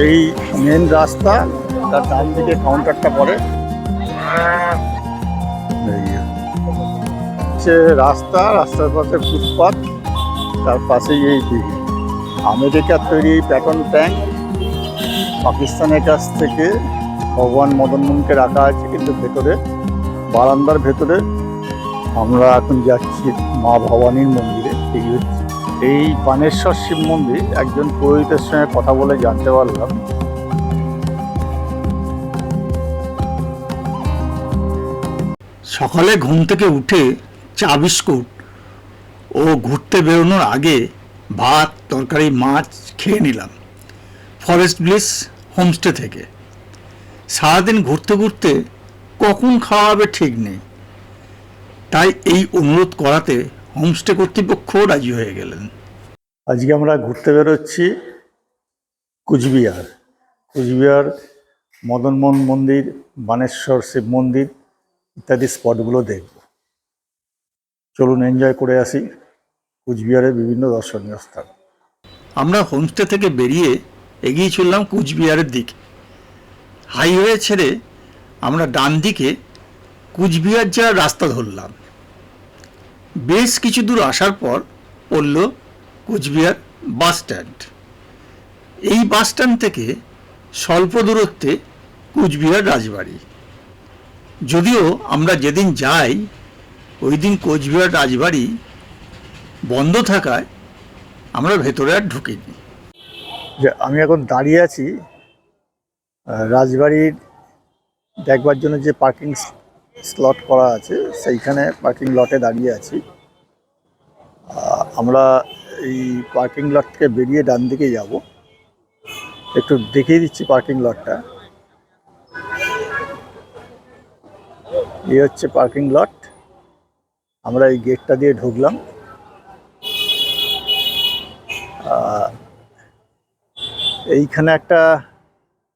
এই মেন রাস্তা, তার ডান দিকে কাউন্টারটা পড়ে। হচ্ছে রাস্তা, রাস্তার পাশে ফুটপাথ তার পাশেই এই দিকে। আমেরিকার তৈরি এই প্যাটন ট্যাঙ্ক পাকিস্তানের কাছ থেকে ভগবান মদন মোহনকে রাখা আছে কিন্তু ভেতরে, বারান্দার ভেতরে। আমরা এখন যাচ্ছি মা ভবানীর মন্দিরে, এই হচ্ছে এই পানেশ্বর শিব মন্দির একজন পুরোহিতের সঙ্গে কথা বলে জানতে পারলাম। সকালে ঘুম থেকে উঠে চা বিস্কুট ও ঘুরতে বেরোনোর আগে ভাত, তরকারি, মাছ খেয়ে নিলাম। ফরেস্ট ব্লিস হোমস্টে থেকে। সারাদিন ঘুরতে ঘুরতে কখন খাওয়া হবে ঠিক নেই। তাই এই অনুরোধ করাতে হোমস্টে কর্তৃপক্ষও রাজি হয়ে গেলেন। আজকে আমরা ঘুরতে বেরোচ্ছি কুচবিহার। কুচবিহার মদনমোহন মন্দির, বানেশ্বর শিব মন্দির ইত্যাদি স্পটগুলো দেখব। চলুন এনজয় করে আসি কুচবিহারের বিভিন্ন দর্শনীয় স্থান। আমরা হোমস্টে থেকে বেরিয়ে এগিয়ে চললাম কুচবিহারের দিকে। হাইওয়ে ছেড়ে আমরা ডান দিকে কুচবিহার যাওয়ার রাস্তা ধরলাম। বেশ কিছু দূর আসার পর পড়ল কুচবিহার বাস স্ট্যান্ড। এই বাস স্ট্যান্ড থেকে স্বল্প দূরত্বে কুচবিহার রাজবাড়ি। যদিও আমরা যেদিন যাই, ওই দিন কোচবিহার রাজবাড়ি বন্ধ থাকায় আমরা ভেতরে আর ঢুকিনি। আমি এখন দাঁড়িয়ে আছি রাজবাড়ির দেখবার জন্য যে পার্কিং স্লট করা আছে, সেইখানে পার্কিং লটে দাঁড়িয়ে আছি। আমরা এই পার্কিং লট থেকে বেরিয়ে ডান দিকে যাব। একটু দেখিয়ে দিচ্ছি পার্কিং লটটা এই হচ্ছে পার্কিং লট আমরা এই গেটটা দিয়ে ঢুকলাম। এইখানে একটা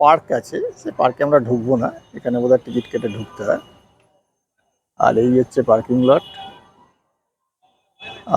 পার্ক আছে। সে পার্কে আমরা ঢুকবো না। এখানে বোধহয় টিকিট কেটে ঢুকতে হয়। আর এই হচ্ছে পার্কিং লট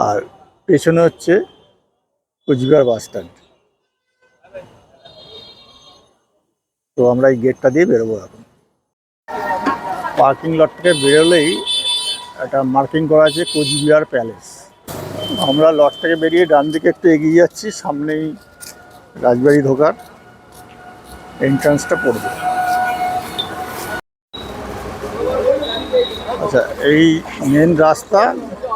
আর পেছনে হচ্ছে কুচবিহার বাস স্ট্যান্ড। তো আমরা এই গেটটা দিয়ে বেরোবো এখন। পার্কিং লট থেকে বেরোলেই একটা মার্কিং করা আছে, কোচবিহার প্যালেস আমরা লট থেকে বেরিয়ে ডান দিকে একটু এগিয়ে যাচ্ছি, সামনেই রাজবাড়ি ঢোকার এন্ট্রান্সটা পড়বে। আচ্ছা এই মেন রাস্তা,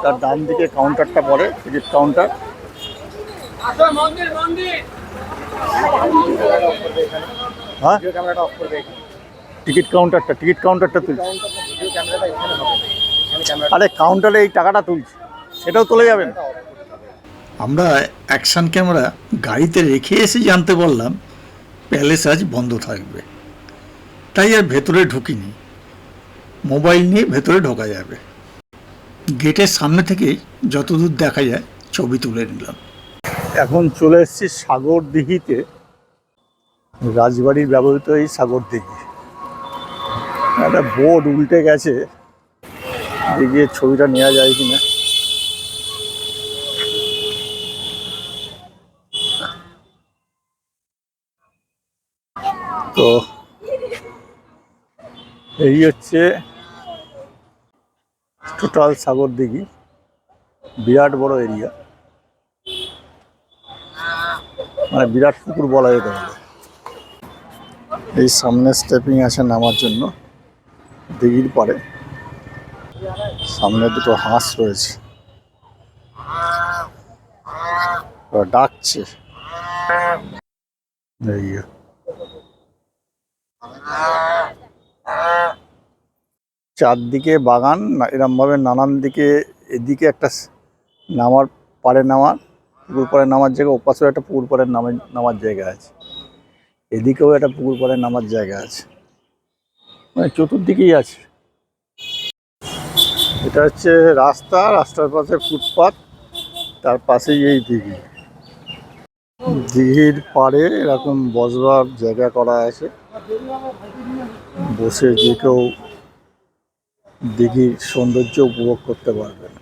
তার ডান দিকে কাউন্টারটা পড়ে টিকিট কাউন্টার হ্যাঁ? টিকিট কাউন্টারটা টিকিট কাউন্টারটা তুলছি। আরে কাউন্টারে এই টাকাটা তুলছি। সেটাও তুলে যাবেন আমরা অ্যাকশন ক্যামেরা গাড়িতে রেখে এসে জানতে পারলাম প্যালেস আজ বন্ধ থাকবে। তাই আর ভেতরে ঢুকিনি। মোবাইল নিয়ে ভেতরে ঢোকা যাবে। গেটের সামনে থেকে যতদূর দেখা যায় ছবি তুলে নিলাম। এখন চলে এসেছি সাগর দিঘিতে রাজবাড়ির ব্যবহৃত এই সাগর দিঘি একটা বোর্ড উল্টে গেছে। দেখি এর ছবিটা নেওয়া যায় কিনা। তো এই হচ্ছে টোটাল সাগর দিঘি বিরাট বড় এরিয়া। মানে বিরাট পুকুর বলা যেতে পারে। এই সামনে স্টেপিং আছে নামার জন্য, দিঘির পরে সামনে দুটো হাঁস রয়েছে। ডাকছে। চারদিকে বাগান এরমভাবে নানান দিকে এদিকে একটা নামার, পাড়ে নামার পুকুর পাড়ে নামার জায়গা, ওপাশেও একটা পুকুর পাড়ে নামে নামার জায়গা আছে। এদিকেও একটা পুকুর পাড়ে নামার জায়গা আছে। মানে চতুর্দিকেই আছে। এটা হচ্ছে রাস্তা, রাস্তার পাশে ফুটপাথ তার পাশেই এই দিঘি। দিঘির পাড়ে এরকম বসবার জায়গা করা আছে। বসে যে কেউ দিঘির সৌন্দর্য উপভোগ করতে পারবেন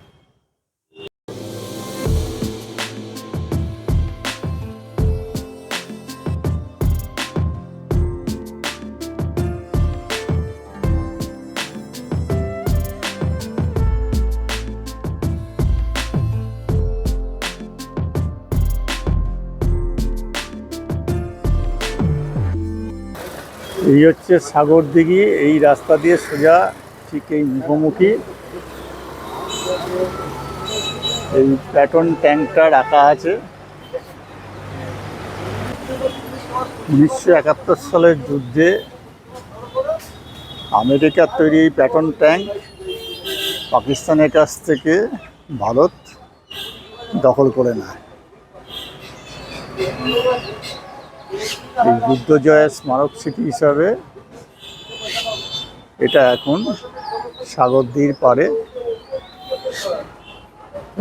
এই হচ্ছে সাগর দিঘি, এই রাস্তা দিয়ে সোজা ঠিক এই মুখোমুখি এই প্যাটন ট্যাঙ্কটা রাখা আছে। উনিশশো একাত্তর সালের যুদ্ধে আমেরিকার তৈরি এই প্যাটন ট্যাঙ্ক পাকিস্তানের কাছ থেকে ভারত দখল করে নেয়। এই যুদ্ধ জয়ের স্মারক স্মৃতি হিসাবে এটা এখন সাগরদির পাড়ে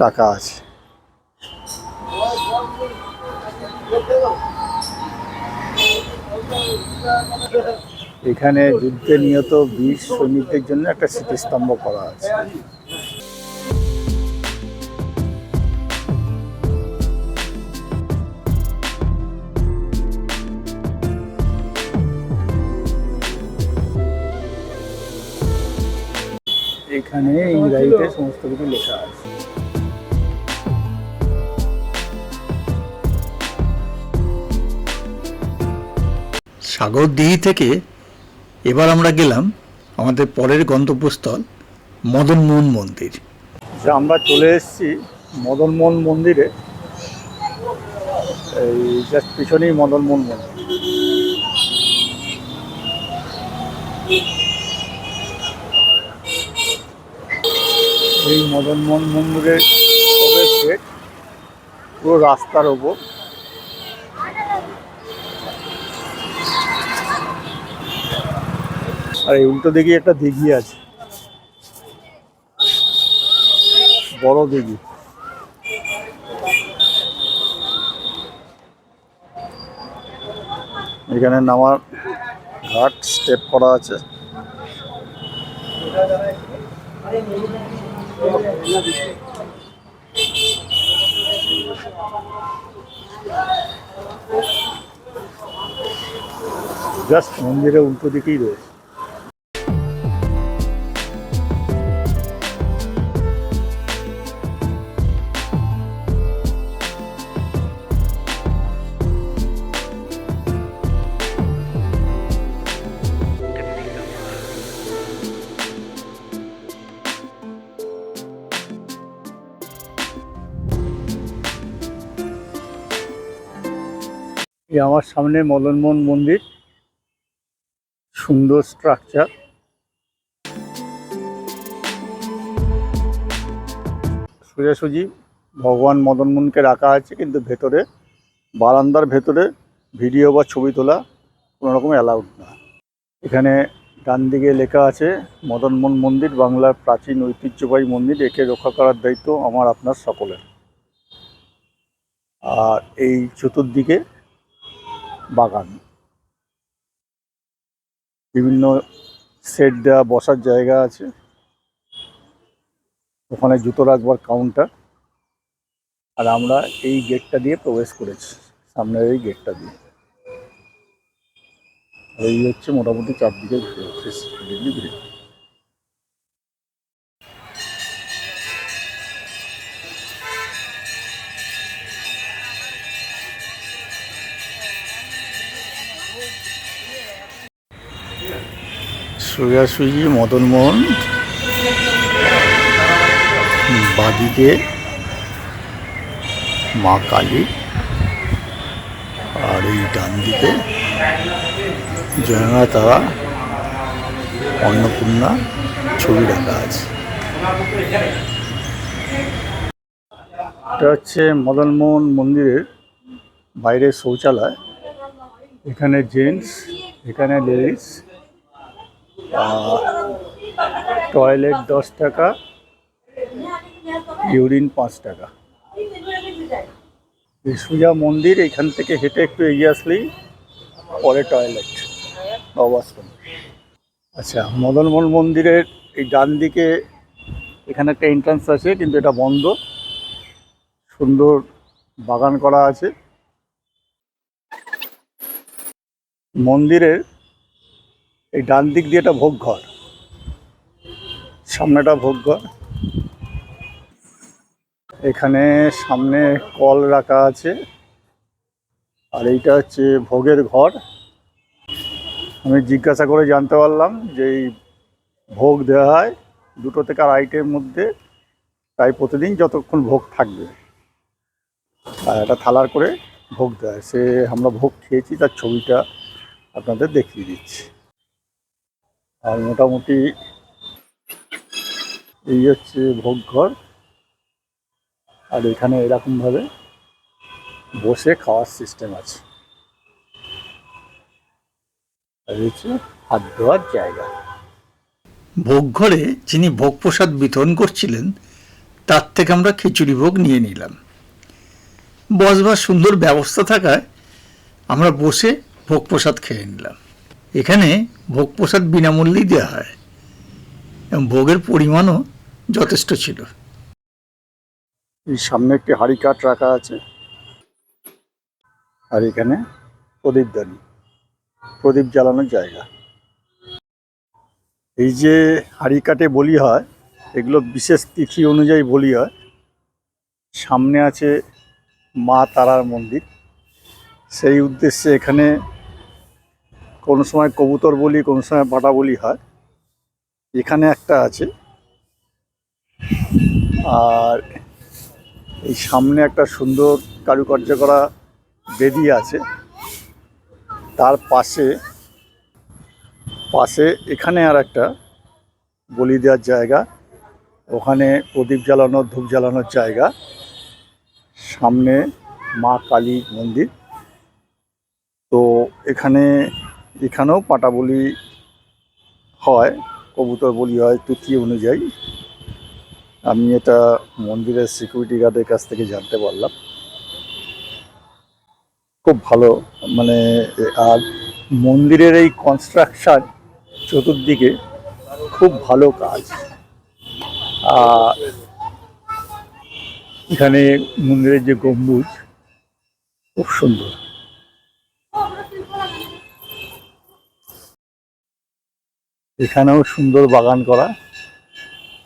রাখা আছে। এখানে যুদ্ধে নিহত বীর সৈনিকদের জন্য একটা স্মৃতিস্তম্ভ করা আছে। এখানে ইংরাজিতে সমস্ত কিছু লেখা আছে। সাগরদিঘি থেকে এবার আমরা গেলাম আমাদের পরের গন্তব্যস্থল মদনমোহন মন্দির। যে আমরা চলে এসেছি মদনমোহন মন্দিরে। এই জাস্ট পিছনেই মদনমোহন মন্দির। এই মদন মদনমোহন মন্দিরের গেট, পুরো রাস্তার ওপর। আর এই উল্টো দিকে একটা দিঘি আছে। বড় দিঘি। এখানে নামার ঘাট স্টেপ করা আছে। জাস্ট মন্দিরের উল্টো দিকেই রয়েছে। এই আমার সামনে মদনমোহন মন্দির। সুন্দর স্ট্রাকচার সোজাসুজি ভগবান মদনমোহনকে রাখা আছে, কিন্তু ভেতরে, বারান্দার ভেতরে ভিডিও বা ছবি তোলা কোনো রকম অ্যালাউড না। এখানে ডান দিকে লেখা আছে, মদনমোহন মন্দির, বাংলার প্রাচীন ঐতিহ্যবাহী মন্দির, একে রক্ষা করার দায়িত্ব আমার, আপনার সকলের। আর এই চতুর্দিকে বাগান। বিভিন্ন সেট দেওয়া বসার জায়গা আছে। ওখানে জুতো রাখবার কাউন্টার আর আমরা এই গেটটা দিয়ে প্রবেশ করেছি, সামনের এই গেটটা দিয়ে। আর এই হচ্ছে মোটামুটি চারদিকে ডিগ্রি। সোজাসুজি, মদনমোহন, বাদিকে, মা কালী, আর এই ডান দিকে জয়না তারা অন্নপূর্ণা ছবি রাখা আছে। এটা হচ্ছে মদনমোহন মন্দিরের বাইরের শৌচালয়। এখানে জেন্টস এখানে লেডিস টয়লেট দশ টাকা, ইউরিন পাঁচ টাকা। সোজা মন্দির, এখান থেকে হেঁটে একটু এগিয়ে আসলেই পরে টয়লেট অবাসন আচ্ছা মদনমোহন মন্দিরের এই ডান দিকে এখানে একটা এন্ট্রান্স আছে, কিন্তু এটা বন্ধ। সুন্দর বাগান করা আছে। মন্দিরের এই ডান দিক দিয়ে একটা ভোগ ঘর। সামনেটা ভোগ ঘর। এখানে সামনে কল রাখা আছে। আর এইটা হচ্ছে ভোগের ঘর। আমি জিজ্ঞাসা করে জানতে পারলাম যে এই ভোগ দেওয়া হয় দুটো থেকে আড়াইটের মধ্যে। প্রায় প্রতিদিন যতক্ষণ ভোগ থাকবে। আর একটা থালার করে ভোগ হয়। সে আমরা ভোগ খেয়েছি, তার ছবিটা আপনাদের দেখিয়ে দিচ্ছি। আর মোটামুটি এই হচ্ছে ভোগ ঘর। আর এখানে এরকমভাবে বসে খাওয়ার সিস্টেম আছে। আর হচ্ছে হাত ধোয়ার জায়গা। ভোগ ঘরে যিনি ভোগ প্রসাদ বিতরণ করছিলেন, তার থেকে আমরা খিচুড়ি ভোগ নিয়ে নিলাম। বসবার সুন্দর ব্যবস্থা থাকায় আমরা বসে ভোগ প্রসাদ খেয়ে নিলাম। এখানে ভোগ প্রসাদ বিনামূল্যেই দেওয়া হয়। এবং ভোগের পরিমাণও যথেষ্ট ছিল। সামনে একটি হাড়ি কাঠ রাখা আছে। আর এখানে প্রদীপদানি প্রদীপ জ্বালানোর জায়গা। এই যে হাড়ি কাঠে বলি হয়, এগুলো বিশেষ তিথি অনুযায়ী বলি হয়, সামনে আছে মা তারার মন্দির। সেই উদ্দেশ্যে এখানে কোনো সময় কবুতর বলি, কোনো সময় পাটা বলি হয়। এখানে একটা আছে। আর এই সামনে একটা সুন্দর কারুকার্য করা বেদি আছে। তার পাশে পাশে এখানে আর একটা বলি দেওয়ার জায়গা। ওখানে প্রদীপ জ্বালানো, ধূপ জ্বালানোর জায়গা। সামনে মা কালী মন্দির। তো এখানে এখানেও পাটা বলি হয়, কবুতর বলি হয় তিথি অনুযায়ী। আমি এটা মন্দিরের সিকিউরিটি গার্ডের কাছ থেকে জানতে পারলাম। খুব ভালো মানে আর মন্দিরের এই কনস্ট্রাকশন চতুর্দিকে খুব ভালো কাজ। আর এখানে মন্দিরের যে গম্বুজ, খুব সুন্দর। এখানেও সুন্দর বাগান করা।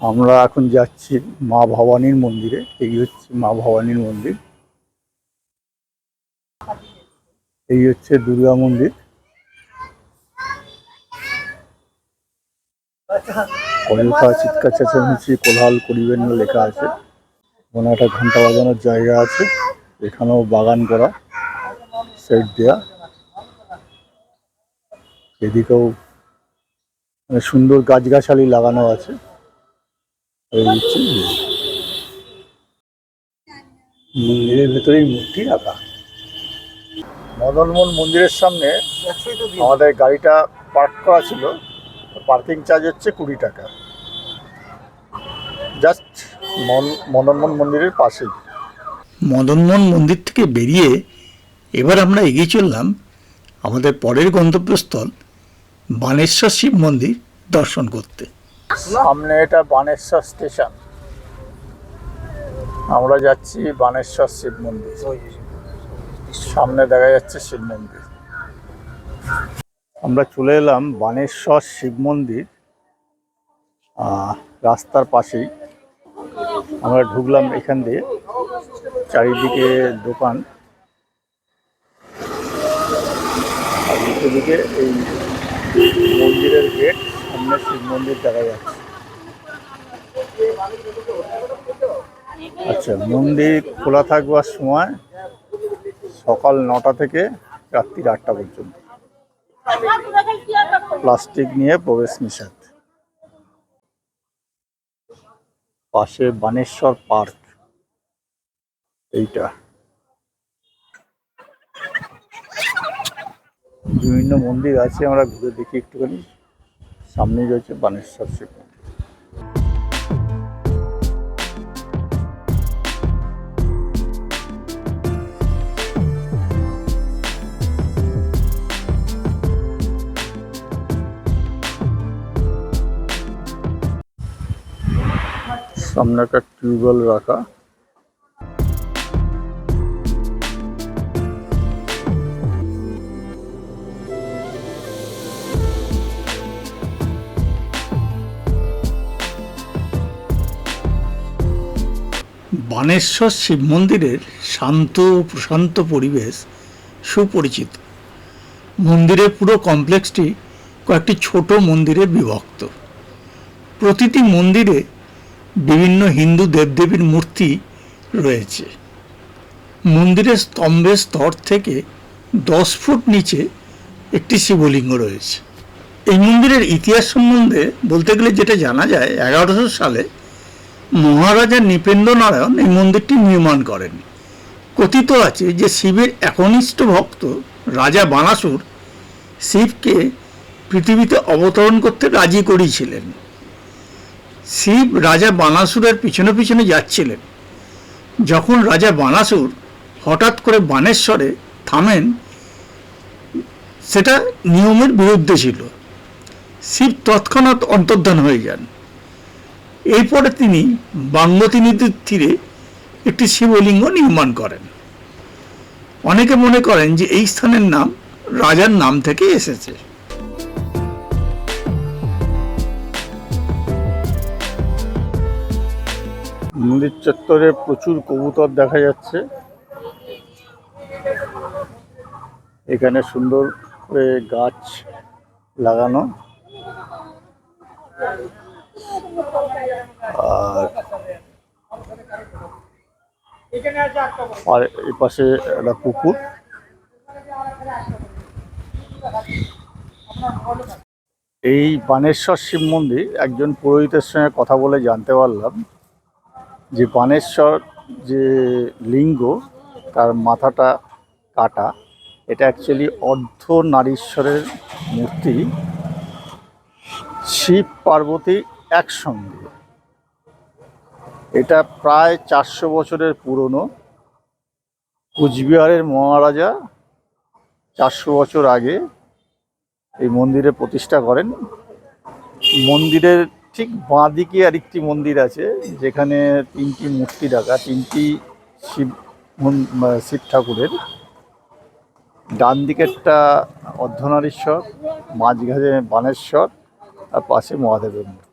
আমরা এখন যাচ্ছি মা ভবানীর মন্দিরে। এই হচ্ছে মা ভবানীর মন্দির। এই হচ্ছে দুর্গা মন্দির। অযথা চিৎকার চেঁচামেচি, কোলাহল করিবেন না লেখা আছে। ওখানে একটা ঘণ্টা বাজানোর জায়গা আছে। এখানেও বাগান করা সেট দেয়া। এদিকেও সুন্দর গাছগাছালি লাগানো আছে। মন্দিরের ভেতরেই মূর্তি রাখা। মদনমোহন মন্দিরের সামনে আমাদের গাড়িটা পার্ক করা ছিল। পার্কিং চার্জ হচ্ছে কুড়ি টাকা। জাস্ট মদনমোহন মন্দিরের পাশেই। মদনমোহন মন্দির থেকে বেরিয়ে এবার আমরা এগিয়ে চললাম আমাদের পরের গন্তব্যস্থল বানেশ্বর শিব মন্দির দর্শন করতে। সামনে এটা বানেশ্বর স্টেশন। আমরা যাচ্ছি বানেশ্বর শিব মন্দির। সামনে দেখা যাচ্ছে শিব মন্দির। আমরা চলে এলাম বানেশ্বর শিব মন্দির রাস্তার পাশেই। আমরা ঢুকলাম এখান দিয়ে, চারিদিকে দোকান। আর দিকে এই মন্দিরের গেট সামনে শিব মন্দির দেখা যাচ্ছে। আচ্ছা মন্দির খোলা থাকবার সময় সকাল নটা থেকে রাত্রি আটটা পর্যন্ত। প্লাস্টিক নিয়ে প্রবেশ নিষেধ। পাশে বানেশ্বর পার্ক। এইটা। বিভিন্ন মন্দির আছে, আমরা ঘুরে দেখি একটুখানি সামনেই রয়েছে বানেশ্বর শিব। সামনে একটা টিউবওয়েল রাখা বানেশ্বর শিব মন্দিরের শান্ত ও প্রশান্ত পরিবেশ সুপরিচিত। মন্দিরের পুরো কমপ্লেক্সটি কয়েকটি ছোট মন্দিরে বিভক্ত। প্রতিটি মন্দিরে বিভিন্ন হিন্দু দেবদেবীর মূর্তি রয়েছে। মন্দিরের স্তম্ভের স্তর থেকে দশ ফুট নিচে একটি শিবলিঙ্গ রয়েছে। এই মন্দিরের ইতিহাস সম্বন্ধে বলতে গেলে যেটা জানা যায়, এগারোশো সালে মহারাজা নৃপেন্দ্র নারায়ণ এই মন্দিরটি নির্মাণ করেন। কথিত আছে যে শিবের একনিষ্ঠ ভক্ত রাজা বানাসুর শিবকে পৃথিবীতে অবতরণ করতে রাজি করিয়েছিলেন। শিব রাজা বানাসুরের পিছনে পিছনে যাচ্ছিলেন। যখন রাজা বানাসুর হঠাৎ করে বানেশ্বরে থামেন, সেটা নিয়মের বিরুদ্ধে ছিল। শিব তৎক্ষণাৎ অন্তর্ধান হয়ে যান। এরপরে তিনি বাংমতী নদীর তীরে একটি শিবলিঙ্গ নির্মাণ করেন। অনেকে মনে করেন যে এই স্থানের নাম রাজার নাম থেকে এসেছে। মন্দির চত্বরে প্রচুর কবুতর দেখা যাচ্ছে। এখানে সুন্দর করে গাছ লাগানো। আর আর এই পাশে একটা পুকুর এই বানেশ্বর শিব মন্দির, একজন পুরোহিতের সঙ্গে কথা বলে জানতে পারলাম যে বানেশ্বর যে লিঙ্গ, তার মাথাটা কাটা, এটা অ্যাকচুয়ালি অর্ধ নারীশ্বরের মূর্তি। শিব পার্বতী একসঙ্গে। এটা প্রায় চারশো বছরের পুরনো। কুচবিহারের মহারাজা চারশো বছর আগে এই মন্দিরে প্রতিষ্ঠা করেন। মন্দিরের ঠিক বাঁ দিকে আরেকটি মন্দির আছে, যেখানে তিনটি মূর্তি রাখা, তিনটি শিব শিব ঠাকুরের। ডান দিকেরটা অর্ধনারীশ্বর, মাঝখানে বানেশ্বর, আর পাশে মহাদেবের মূর্তি।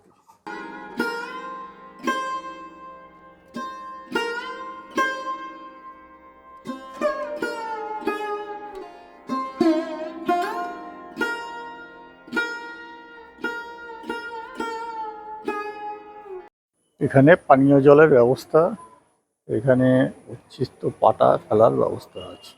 এখানে পানীয় জলের ব্যবস্থা এখানে উচ্ছিষ্ট পাটা ফেলার ব্যবস্থা আছে।